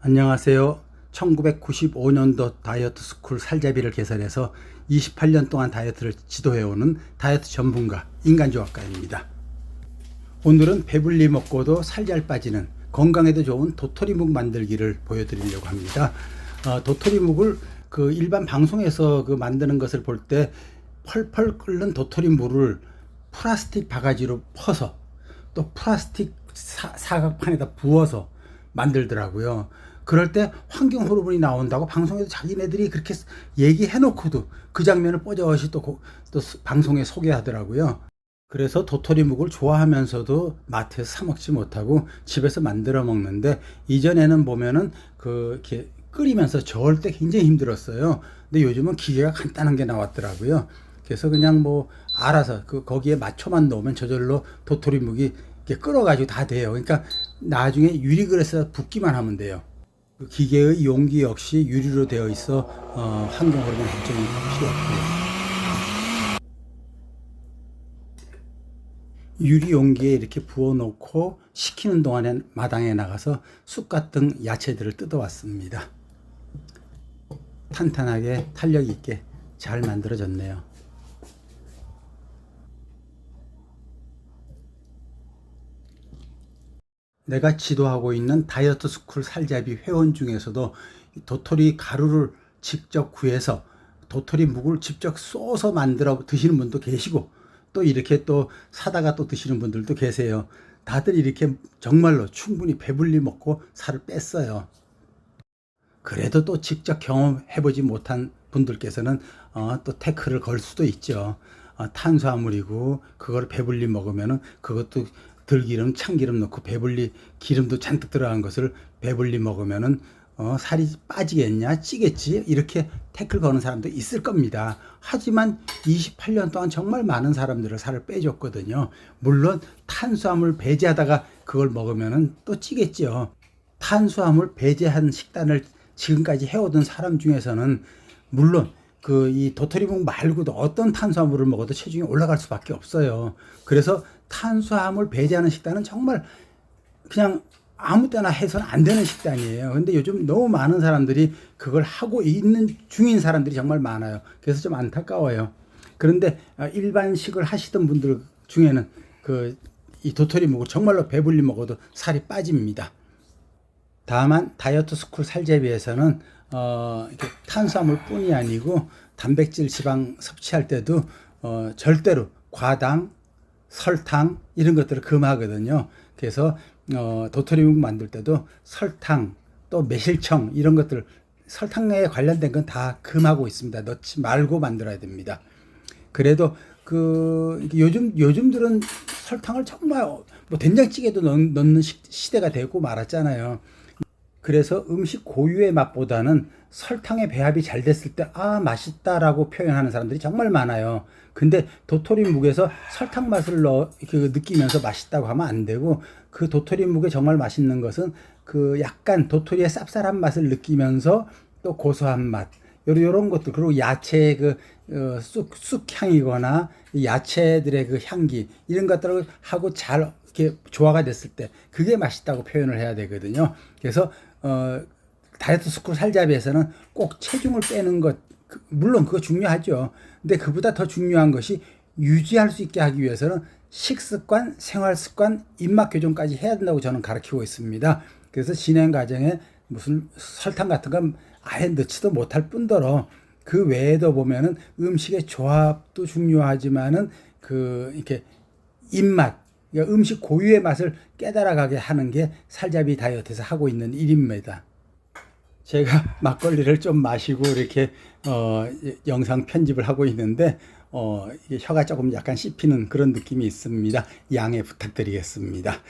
안녕하세요. 1995년도 다이어트 스쿨 살자비를 개설해서 28년 동안 다이어트를 지도해오는 다이어트 전문가 인간조합가입니다. 오늘은 배불리 먹고도 살 잘 빠지는 건강에도 좋은 도토리묵 만들기를 보여드리려고 합니다. 어, 도토리묵을 그 일반 방송에서 그 만드는 것을 볼 때 펄펄 끓는 도토리물을 플라스틱 바가지로 퍼서 또 플라스틱 사, 사각판에다 부어서 만들더라고요. 그럴 때 환경 호르몬이 나온다고 방송에서 자기네들이 그렇게 얘기해 놓고도 그 장면을 뽀져시 또, 고- 또 스- 방송에 소개하더라고요. 그래서 도토리묵을 좋아하면서도 마트에서 사 먹지 못하고 집에서 만들어 먹는데 이전에는 보면은 그 이렇게 끓이면서 저을 때 굉장히 힘들었어요. 근데 요즘은 기계가 간단한 게 나왔더라고요. 그래서 그냥 뭐 알아서 그 거기에 맞춰만 넣으면 저절로 도토리묵이 이렇게 끓어가지고 다 돼요. 그러니까 나중에 유리 그릇에 붓기만 하면 돼요. 그 기계의 용기 역시 유리로 되어 있어 어, 환경 호르몬 걱정이 필요 없고요. 유리 용기에 이렇게 부어 놓고 식히는 동안에 마당에 나가서 쑥갓 등 야채들을 뜯어 왔습니다. 탄탄하게 탄력 있게 잘 만들어졌네요. 내가 지도하고 있는 다이어트 스쿨 살잡이 회원 중에서도 이 도토리 가루를 직접 구해서 도토리 묵을 직접 쏘서 만들어 드시는 분도 계시고 또 이렇게 또 사다가 또 드시는 분들도 계세요. 다들 이렇게 정말로 충분히 배불리 먹고 살을 뺐어요. 그래도 또 직접 경험해보지 못한 분들께서는 어, 또 태클을 걸 수도 있죠. 어, 탄수화물이고 그걸 배불리 먹으면은 그것도 들기름, 참기름 넣고 배불리 기름도 잔뜩 들어간 것을 배불리 먹으면은 어, 살이 빠지겠냐, 찌겠지 이렇게 태클 거는 사람도 있을 겁니다. 하지만 28년 동안 정말 많은 사람들을 살을 빼줬거든요. 물론 탄수화물 배제하다가 그걸 먹으면은 또 찌겠죠. 탄수화물 배제한 식단을 지금까지 해오던 사람 중에서는 물론 그 이 도토리묵 말고도 어떤 탄수화물을 먹어도 체중이 올라갈 수밖에 없어요. 그래서 탄수화물 배제하는 식단은 정말 그냥 아무 때나 해서는 안 되는 식단이에요. 근데 요즘 너무 많은 사람들이 그걸 하고 있는 중인 사람들이 정말 많아요. 그래서 좀 안타까워요. 그런데 아, 일반식을 하시던 분들 중에는 그 이 도토리 묵을 정말로 배불리 먹어도 살이 빠집니다. 다만 다이어트 스쿨 살제비에서는 어, 이렇게 탄수화물 뿐이 아니고 단백질 지방 섭취할 때도 어, 절대로 과당, 설탕 이런 것들을 금하거든요. 그래서 어, 도토리묵 만들 때도 설탕 또 매실청 이런 것들 설탕에 관련된 건 다 금하고 있습니다. 넣지 말고 만들어야 됩니다. 그래도 그 요즘 요즘들은 설탕을 정말 뭐 된장찌개도 넣, 넣는 시, 시대가 되고 말았잖아요. 그래서 음식 고유의 맛보다는 설탕의 배합이 잘 됐을 때, 아, 맛있다라고 표현하는 사람들이 정말 많아요. 근데 도토리묵에서 설탕 맛을 넣어, 그 느끼면서 맛있다고 하면 안 되고, 그 도토리묵에 정말 맛있는 것은 그 약간 도토리의 쌉쌀한 맛을 느끼면서 또 고소한 맛, 요런, 것들, 그리고 야채의 그, 어, 쑥, 쑥향이거나 이 야채들의 그 향기, 이런 것들을 하고 잘 이렇게 조화가 됐을 때, 그게 맛있다고 표현을 해야 되거든요. 그래서, 어, 다이어트 스쿨 살잡이에서는 꼭 체중을 빼는 것, 그- 물론 그거 중요하죠. 근데 그보다 더 중요한 것이 유지할 수 있게 하기 위해서는 식습관, 생활 습관, 입맛 교정까지 해야 된다고 저는 가르치고 있습니다. 그래서 진행 과정에 무슨 설탕 같은 건 아예 넣지도 못할 뿐더러 그 외에도 보면은 음식의 조합도 중요하지만은 그 이렇게 입맛, 음식 고유의 맛을 깨달아가게 하는 게 살잡이 다이어트에서 하고 있는 일입니다. 제가 막걸리를 좀 마시고 이렇게 어, 영상 편집을 하고 있는데 어, 혀가 조금 약간 씹히는 그런 느낌이 있습니다. 양해 부탁드리겠습니다.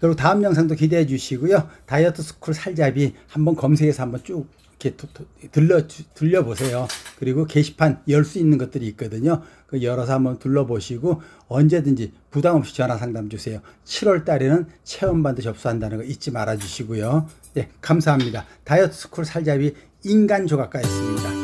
그리고 다음 영상도 기대해 주시고요. 다이어트 스쿨 살잡이 한번 검색해서 한번 쭉 이렇게 도- 도- 들려 주- 들려 보세요. 그리고 게시판 열 수 있는 것들이 있거든요. 그 열어서 한번 둘러보시고 언제든지 부담 없이 전화 상담 주세요. 7월 달에는 체험반도 접수한다는 거 잊지 말아 주시고요. 네, 감사합니다. 다이어트 스쿨 살잡이 인간 조각가였습니다.